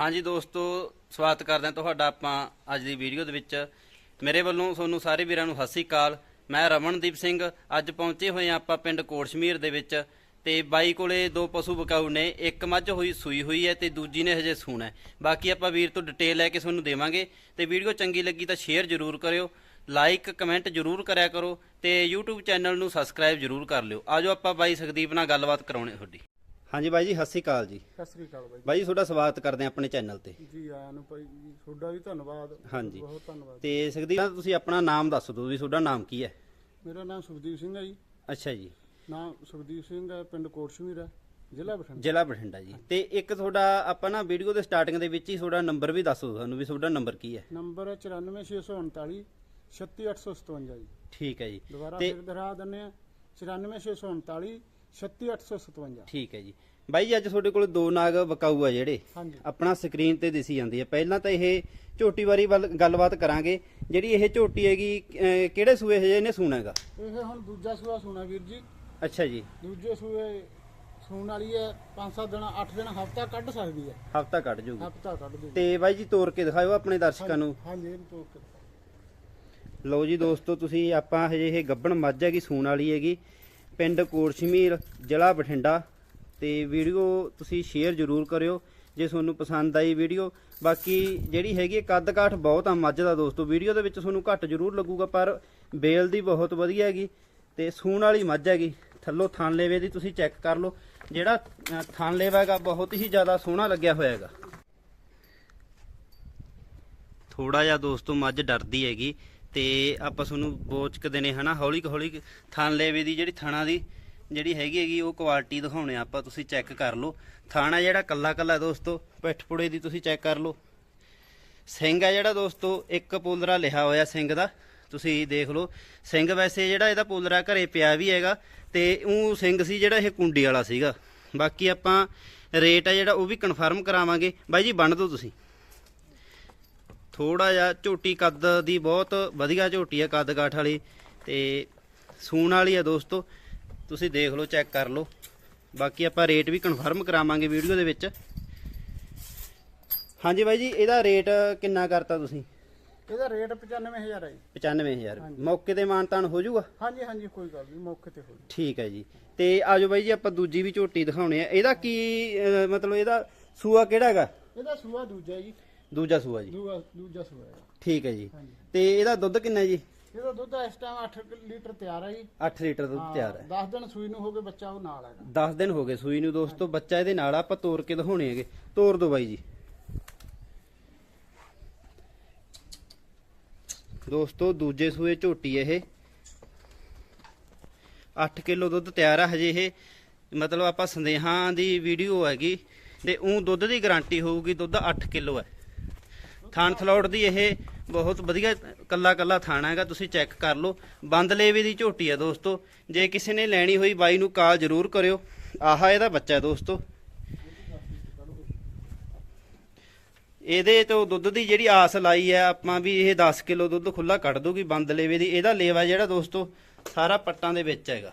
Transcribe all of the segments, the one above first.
ਹਾਂਜੀ ਦੋਸਤੋ, ਸਵਾਗਤ ਕਰਦੇ ਹਾਂ ਤੁਹਾਡਾ ਆਪਾਂ ਅੱਜ ਦੀ ਵੀਡੀਓ ਦੇ ਵਿੱਚ। ਮੇਰੇ ਵੱਲੋਂ ਤੁਹਾਨੂੰ ਸਾਰੇ ਵੀਰਾਂ ਨੂੰ ਸਤਿ ਸ੍ਰੀ ਅਕਾਲ। ਮੈਂ ਰਮਨਦੀਪ ਸਿੰਘ। ਅੱਜ ਪਹੁੰਚੇ ਹੋਏ ਹਾਂ ਆਪਾਂ ਪਿੰਡ ਕੋਟਸ਼ਮੀਰ ਦੇ ਵਿੱਚ ਤੇ ਬਾਈ ਕੋਲੇ ਦੋ ਪਸ਼ੂ ਬਕਾਊ ਨੇ, ਇੱਕ ਮੱਝ ਹੋਈ, ਸੂਈ ਹੋਈ ਹੈ ਤੇ ਦੂਜੀ ਨੇ ਹਜੇ ਸੂਣਾ ਹੈ। ਬਾਕੀ ਆਪਾਂ ਵੀਰ ਤੋਂ ਡਿਟੇਲ ਲੈ ਕੇ ਤੁਹਾਨੂੰ ਦੇਵਾਂਗੇ ਤੇ ਵੀਡੀਓ ਚੰਗੀ ਲੱਗੀ ਤਾਂ ਸ਼ੇਅਰ ਜ਼ਰੂਰ ਕਰਿਓ ਲਾਈਕ ਕਮੈਂਟ ਜ਼ਰੂਰ ਕਰਿਆ ਕਰੋ ਤੇ YouTube ਚੈਨਲ ਨੂੰ ਸਬਸਕ੍ਰਾਈਬ ਜ਼ਰੂਰ ਕਰ ਲਿਓ। ਆਜੋ ਆਪਾਂ ਬਾਈ ਸੁਖਦੀਪ ਨਾਲ ਗੱਲਬਾਤ ਕਰਾਉਣੇ ਤੁਹਾਡੀ। ਹਾਂਜੀ ਬਾਈ ਜੀ ਸਤਿ ਸ੍ਰੀ ਅਕਾਲ ਜੀ। ਸਤਿ ਸ੍ਰੀ ਅਕਾਲ ਬਾਈ ਬਾਈ ਤੁਹਾਡਾ ਸਵਾਗਤ ਕਰਦੇ ਹਾਂ ਆਪਣੇ ਚੈਨਲ ਤੇ। ਜੀ ਆਇਆਂ ਨੂੰ ਭਾਈ ਜੀ ਤੁਹਾਡਾ ਵੀ ਧੰਨਵਾਦ। ਹਾਂਜੀ। ਬਹੁਤ ਧੰਨਵਾਦ। ਤੇ ਸੁਖਦੀਪ ਤੁਸੀਂ ਆਪਣਾ ਨਾਮ ਦੱਸ ਦਿਓ ਵੀ ਤੁਹਾਡਾ ਨਾਮ ਕੀ ਹੈ? ਮੇਰਾ ਨਾਮ ਸੁਖਦੀਪ ਸਿੰਘ ਹੈ ਜੀ। ਅੱਛਾ ਜੀ। ਨਾਮ ਸੁਖਦੀਪ ਸਿੰਘ ਹੈ ਪਿੰਡ ਕੋਟਸ਼ਮੀਰ ਹੈ ਜ਼ਿਲ੍ਹਾ ਬਠਿੰਡਾ। ਜ਼ਿਲ੍ਹਾ ਬਠਿੰਡਾ ਜੀ। ਤੇ ਇੱਕ ਤੁਹਾਡਾ ਆਪਾਂ ਨਾ ਵੀਡੀਓ ਦੇ ਸਟਾਰਟਿੰਗ ਦੇ ਵਿੱਚ ਹੀ ਤੁਹਾਡਾ ਨੰਬਰ ਵੀ ਦੱਸ ਦਿਓ ਸਾਨੂੰ ਵੀ ਤੁਹਾਡਾ ਨੰਬਰ ਕੀ ਹੈ। ਨੰਬਰ ਹੈ 94639 36857 ਜੀ। ਠੀਕ ਹੈ ਜੀ। ਦੁਬਾਰਾ ਤੇ ਫਿਰ ਦੁਹਰਾ ਦਿੰਦੇ ਆ 94639 36857 ਠੀਕ ਹੈ ਜੀ। ਬਾਈ ਜੀ ਅੱਜ ਤੁਹਾਡੇ ਕੋਲ ਦੋ ਨਾਗ ਵਕਾਊ ਆ ਜਿਹੜੇ। ਹਾਂਜੀ। ਆਪਣਾ ਸਕਰੀਨ ਤੇ ਦਿਸੀ ਜਾਂਦੀ ਹੈ ਪਹਿਲਾਂ ਤਾਂ ਇਹ ਝੋਟੀ ਵੱਲ ਗੱਲਬਾਤ ਕਰਾਂਗੇ। ਜਿਹੜੀ ਇਹ ਝੋਟੀ ਹੈਗੀ ਅਹ ਕਿਹੜੇ ਸੂਏ ਹਜੇ ਇਹਨੇ ਸੂਣਾ ਹੈਗਾ? ਇਹ ਹੁਣ ਦੂਜਾ ਸੂਆ ਸੁਣਾ ਵੀਰ ਜੀ। ਅੱਛਾ ਜੀ। ਦੂਜੇ ਸੂਏ ਸੂਣ ਵਾਲੀ ਹੈ 5-7 ਦਿਨ 8 ਦਿਨ ਹਫਤਾ ਕੱਢ ਸਕਦੀ ਹੈ। ਹਫਤਾ ਕੱਢ ਜੂਗੀ। ਹਫਤਾ ਕੱਢ ਦੇ ਤੇ ਬਾਈ ਜੀ ਤੋਰ ਕੇ ਦਿਖਾਓ ਆਪਣੇ ਦਰਸ਼ਕਾਂ ਨੂੰ। ਹਾਂਜੀ ਇਹਨੂੰ ਤੋੜ ਕੇ ਲਓ ਜੀ ਦੋਸਤੋ ਤੁਸੀਂ ਆਪਾਂ ਹਜੇ ਇਹ ਗੱਬਣ ਮੱਝ ਹੈਗੀ ਸੂਣ ਵਾਲੀ ਹੈਗੀ। ਪਿੰਡ ਕੋਟਸ਼ਮੀਰ ਜ਼ਿਲ੍ਹਾ ਬਠਿੰਡਾ ਤੇ ਵੀਡੀਓ ਤੁਸੀਂ ਸ਼ੇਅਰ ਜ਼ਰੂਰ ਕਰਿਓ ਜੇ ਤੁਹਾਨੂੰ ਪਸੰਦ ਆਈ ਵੀਡੀਓ। ਬਾਕੀ ਜਿਹੜੀ ਹੈਗੀ ਹੈ ਕੱਦ ਕਾਠ ਬਹੁਤ ਆ ਮੱਝ ਦਾ ਦੋਸਤੋ ਵੀਡੀਓ ਦੇ ਵਿੱਚ ਤੁਹਾਨੂੰ ਘੱਟ ਜ਼ਰੂਰ ਲੱਗੂਗਾ ਪਰ ਬੇਲ ਦੀ ਬਹੁਤ ਵਧੀਆ ਹੈਗੀ ਤੇ ਸੂਣ ਵਾਲੀ ਮੱਝ ਹੈਗੀ ਥੱਲੋਂ ਥਣ ਲੇਵੇ ਦੀ ਤੁਸੀਂ ਚੈੱਕ ਕਰ ਲਓ ਜਿਹੜਾ ਅ, ਥਣ ਲੇਵਾ ਹੈਗਾ ਬਹੁਤ ਹੀ ਜ਼ਿਆਦਾ ਸੋਹਣਾ ਲੱਗਿਆ ਹੋਇਆ ਹੈਗਾ। ਥੋੜਾ ਜਿਹਾ ਦੋਸਤੋ ਮੱਝ ਡਰਦੀ ਹੈਗੀ ਤੇ ਆਪਾਂ ਤੁਹਾਨੂੰ ਬੋਚਕ ਦੇਣੇ ਹਨਾ, ਹੌਲੀ ਕੁ ਹੌਲੀ ਕੁ ਥਣ ਲੇਵੇ ਦੀ ਜਿਹੜੀ ਥਣਾ ਦੀ ਜਿਹੜੀ ਹੈਗੀ ਹੈਗੀ, ਉਹ ਕੁਆਲਿਟੀ ਦਿਖਾਉਣੇ ਆਪਾਂ, ਤੁਸੀਂ ਚੈੱਕ ਕਰ ਲਓ। ਥਾਣਾ ਜਿਹੜਾ ਕੱਲਾ ਕੱਲਾ ਦੋਸਤੋ ਪਿੱਠ ਪੁੜੇ ਦੀ ਤੁਸੀਂ ਚੈੱਕ ਕਰ ਲਓ। ਸਿੰਘ ਆ ਜਿਹੜਾ ਦੋਸਤੋ, ਇੱਕ ਪੋਲਰਾ ਲਿਆ ਹੋਇਆ ਸਿੰਘ ਦਾ, ਤੁਸੀਂ ਦੇਖ ਲਓ। ਸਿੰਘ ਵੈਸੇ ਜਿਹੜਾ ਇਹਦਾ ਪੋਲਰਾ ਘਰੇ ਪਿਆ ਵੀ ਹੈਗਾ, ਤੇ ਉਹ ਸਿੰਘ ਸੀ ਜਿਹੜਾ ਇਹ ਕੁੰਡੀ ਵਾਲਾ ਸੀਗਾ। ਬਾਕੀ ਆਪਾਂ ਰੇਟ ਆ ਜਿਹੜਾ ਉਹ ਵੀ ਕਨਫਰਮ ਕਰਾਵਾਂਗੇ। ਬਾਈ ਜੀ ਬੰਨ ਦਿਓ ਤੁਸੀਂ। ਥੋੜਾ ਜਿਹਾ ਝੋਟੀ ਕੱਦ ਦੀ ਬਹੁਤ ਵਧੀਆ ਝੋਟੀ ਆ ਕੱਦ ਕਾਠ ਵਾਲੀ ਤੇ ਸੂਣ ਵਾਲੀ ਆ ਦੋਸਤੋ। ਤੁਸੀਂ ਦੇਖ ਲਓ ਚੈੱਕ ਕਰ ਲਓ। ਬਾਕੀ ਆਪਾਂ ਰੇਟ ਵੀ ਕਨਫਰਮ ਕਰਾਵਾਂਗੇ ਵੀਡੀਓ ਦੇ ਵਿੱਚ। ਹਾਂਜੀ ਬਾਈ ਜੀ ਇਹਦਾ ਰੇਟ ਕਿੰਨਾ ਕਰਤਾ ਤੁਸੀਂ? ਇਹਦਾ ਰੇਟ 95000 ਹੈ ਜੀ। 95000 ਮੌਕੇ ਤੇ ਮਾਨਤਾਨ ਹੋ ਜਾਊਗਾ? ਹਾਂਜੀ ਹਾਂਜੀ ਕੋਈ ਗੱਲ ਨਹੀਂ ਮੌਕੇ ਤੇ ਹੋ ਜੀ ਠੀਕ ਹੈ ਜੀ। ਤੇ ਆਜੋ ਬਾਈ ਜੀ ਆਪਾਂ ਦੂਜੀ ਵੀ ਝੋਟੀ ਦਿਖਾਉਣੇ ਆ। ਇਹਦਾ ਕੀ ਮਤਲਬ ਇਹਦਾ ਸੂਆ ਕਿਹੜਾ ਹੈਗਾ? ਇਹਦਾ ਸੂਆ ਦੂਜਾ ਜੀ। ਦੂਜਾ ਸੂਆ ਜੀ। ਦੂਆ ਦੂਜਾ ਸੂਆ ਹੈ। ਠੀਕ ਹੈ ਜੀ। ਹਾਂਜੀ। ਤੇ ਇਹਦਾ ਦੁੱਧ ਕਿੰਨਾ ਜੀ? ਇਹਦਾ ਦੁੱਧ ਇਸ ਟਾਈਮ 8 ਲੀਟਰ ਤਿਆਰ ਹੈ ਜੀ। 8 ਲੀਟਰ ਦੁੱਧ ਤਿਆਰ ਹੈ। 10 ਦਿਨ ਸੂਈ ਨੂੰ ਹੋ ਗਏ ਬੱਚਾ ਉਹ ਨਾਲ ਹੈਗਾ। 10 ਦਿਨ ਹੋ ਗਏ ਸੂਈ ਨੂੰ ਦੋਸਤੋ ਬੱਚਾ ਇਹਦੇ ਨਾਲ ਆ, ਆਪਾਂ ਤੋੜ ਕੇ ਦਿਖਾਉਣੇ ਹੈਗੇ। ਤੋੜ ਦੋ ਬਾਈ ਜੀ। ਦੋਸਤੋ ਦੂਜੇ ਸੂਏ ਝੋਟੀ ਇਹ। 8 ਕਿਲੋ ਦੁੱਧ ਤਿਆਰ ਆ ਹਜੇ ਇਹ। ਮਤਲਬ ਆਪਾਂ ਸੰਦੇਹਾਂ ਦੀ ਵੀਡੀਓ ਹੈਗੀ। ਤੇ ਉਹ ਦੁੱਧ ਦੀ ਗਾਰੰਟੀ ਹੋਊਗੀ ਦੁੱਧ 8 ਕਿਲੋ ਹੈ। ਥਾਣ ਥਲੌੜ ਦੀ ਇਹ ਬਹੁਤ ਵਧੀਆ ਕੱਲਾ ਕੱਲਾ ਥਾਣਾ ਹੈਗਾ, ਤੁਸੀਂ ਚੈੱਕ ਕਰ ਲਓ। ਬੰਦ ਲੇਵੇ ਦੀ ਝੋਟੀ ਆ ਦੋਸਤੋ, ਜੇ ਕਿਸੇ ਨੇ ਲੈਣੀ ਹੋਈ ਬਾਈ ਨੂੰ ਕਾਲ ਜ਼ਰੂਰ ਕਰਿਓ। ਆਹਾ ਇਹਦਾ ਬੱਚਾ ਹੈ ਦੋਸਤੋ। ਇਹਦੇ ਤੋਂ ਦੁੱਧ ਦੀ ਜਿਹੜੀ ਆਸ ਲਾਈ ਹੈ, ਆਪਾਂ ਵੀ ਇਹ 10 ਕਿਲੋ ਦੁੱਧ ਖੁੱਲਾ ਕੱਢ ਦੂਗੀ ਬੰਦ ਲੇਵੇ ਦੀ। ਇਹਦਾ ਲੇਵਾ ਜਿਹੜਾ ਦੋਸਤੋ, ਸਾਰਾ ਪੱਟਾਂ ਦੇ ਵਿੱਚ ਹੈਗਾ।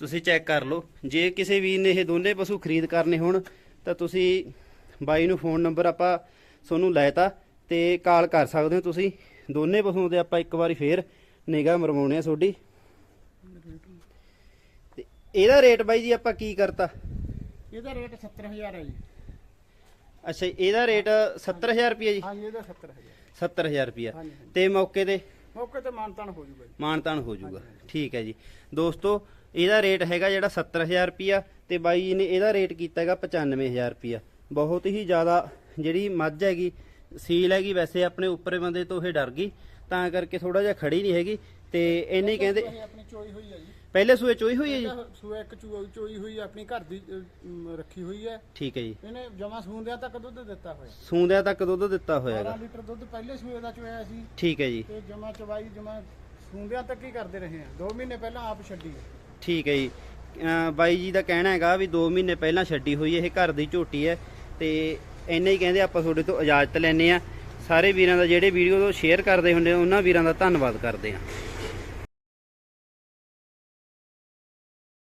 ਤੁਸੀਂ ਚੈੱਕ ਕਰ ਲਓ। ਜੇ ਕਿਸੇ ਵੀਰ ਨੇ ਇਹ ਦੋਨੇ ਪਸ਼ੂ ਖਰੀਦ ਕਰਨੇ ਹੋਣ, ਤਾਂ ਤੁਸੀਂ ਬਾਈ ਨੂੰ ਫੋਨ ਨੰਬਰ ਆਪਾਂ ਤੁਹਾਨੂੰ ਲੈਤਾ ਤੇ ਕਾਲ ਕਰ ਸਕਦੇ ਹੋ ਤੁਸੀਂ। ਦੋਨੇ ਪਸ਼ੂਆਂ ਦੇ ਆਪਾਂ ਇੱਕ ਵਾਰੀ ਫੇਰ ਨਿਗਾਹ ਮਰਵਾਉਣੇ ਆ ਤੁਹਾਡੀ। ਤੇ ਇਹਦਾ ਰੇਟ ਬਾਈ ਜੀ ਆਪਾਂ ਕੀ ਕਰਤਾ? ਇਹਦਾ ਰੇਟ 70000 ਹੈ ਜੀ। ਅੱਛਾ ਇਹਦਾ ਰੇਟ 70000 ਰੁਪਏ ਜੀ? ਹਾਂਜੀ ਇਹਦਾ 70000 70000 ਰੁਪਏ ਤੇ ਮੌਕੇ ਤੇ? ਮੌਕੇ ਤੇ ਮਾਨਤਾਨ ਹੋ ਜੂਗਾ ਮਾਨਤਾਨ ਹੋ ਜਾਊਗਾ ਠੀਕ ਹੈ ਜੀ। ਦੋਸਤੋ ਇਹਦਾ ਰੇਟ ਹੈਗਾ ਜਿਹੜਾ 70000 ਰੁਪਿਆ ਤੇ ਬਾਈ ਜੀ ਨੇ ਇਹਦਾ ਰੇਟ ਕੀਤਾ ਹੈਗਾ 95000 ਰੁਪਿਆ ਬਹੁਤ ਹੀ ਜ਼ਿਆਦਾ ਜਿਹੜੀ ਮੱਝ ਹੈਗੀ ਸੀਲ ਹੈਗੀ ਵੈਸੇ ਆਪਣੇ ਉੱਪਰੇ ਬੰਦੇ ਤੋਂ ਇਹ ਡਰ ਗਈ ਤਾਂ ਕਰਕੇ ਥੋੜਾ ਜਿਹਾ ਖੜੀ ਨਹੀਂ ਹੈਗੀ ਤੇ ਹੀ ਕਹਿੰਦੇ ਇਹ ਆਪਣੀ ਚੋਈ ਹੋਈ ਹੈ ਜੀ। ਪਹਿਲੇ ਸੂਏ ਚੋਈ ਹੋਈ ਹੈ ਜੀ? ਸੂਆ ਇੱਕ ਚੋਈ ਚੋਈ ਹੋਈ ਹੈ, ਆਪਣੀ ਘਰ ਦੀ ਰੱਖੀ ਹੋਈ ਹੈ। ਠੀਕ ਹੈ ਜੀ। ਇਹਨੇ ਜਮਾ ਸੂੰਦਿਆਂ ਤੱਕ ਦੁੱਧ ਦਿੱਤਾ ਹੋਇਆ। ਸੂੰਦਿਆਂ ਤੱਕ ਦੁੱਧ ਦਿੱਤਾ ਹੋਇਆ 12 ਹੈਗਾ ਲੀਟਰ ਦੁੱਧ ਪਹਿਲੇ ਸੂਏ ਦਾ ਚੋਇਆ ਸੀ। ਠੀਕ ਹੈ ਜੀ। ਤੇ ਜਮਾ ਚਵਾਈ ਜਮਾ ਸੂੰਦਿਆਂ ਤੱਕ ਹੀ ਕਰਦੇ ਰਹੇ ਆ 2 ਮਹੀਨੇ ਪਹਿਲਾਂ ਆਪ ਛੱਡੀ। ਠੀਕ ਹੈ ਜੀ। ਬਾਈ ਜੀ ਦਾ ਕਹਿਣਾ ਹੈਗਾ ਵੀ 2 ਮਹੀਨੇ ਪਹਿਲਾਂ ਛੱਡੀ ਹੋਈ ਇਹ ਘਰ ਦੀ ਝੋਟੀ ਹੈ। ਤੇ ਇੰਨਾ ਹੀ ਕਹਿੰਦੇ ਆਪਾਂ ਤੁਹਾਡੇ ਤੋਂ ਇਜਾਜ਼ਤ ਲੈਨੇ ਆ ਸਾਰੇ ਵੀਰਾਂ ਦਾ ਜਿਹੜੇ ਵੀਡੀਓ ਤੋਂ ਸ਼ੇਅਰ ਕਰਦੇ ਹੁੰਦੇ ਉਹਨਾਂ ਵੀਰਾਂ ਦਾ ਧੰਨਵਾਦ ਕਰਦੇ ਆ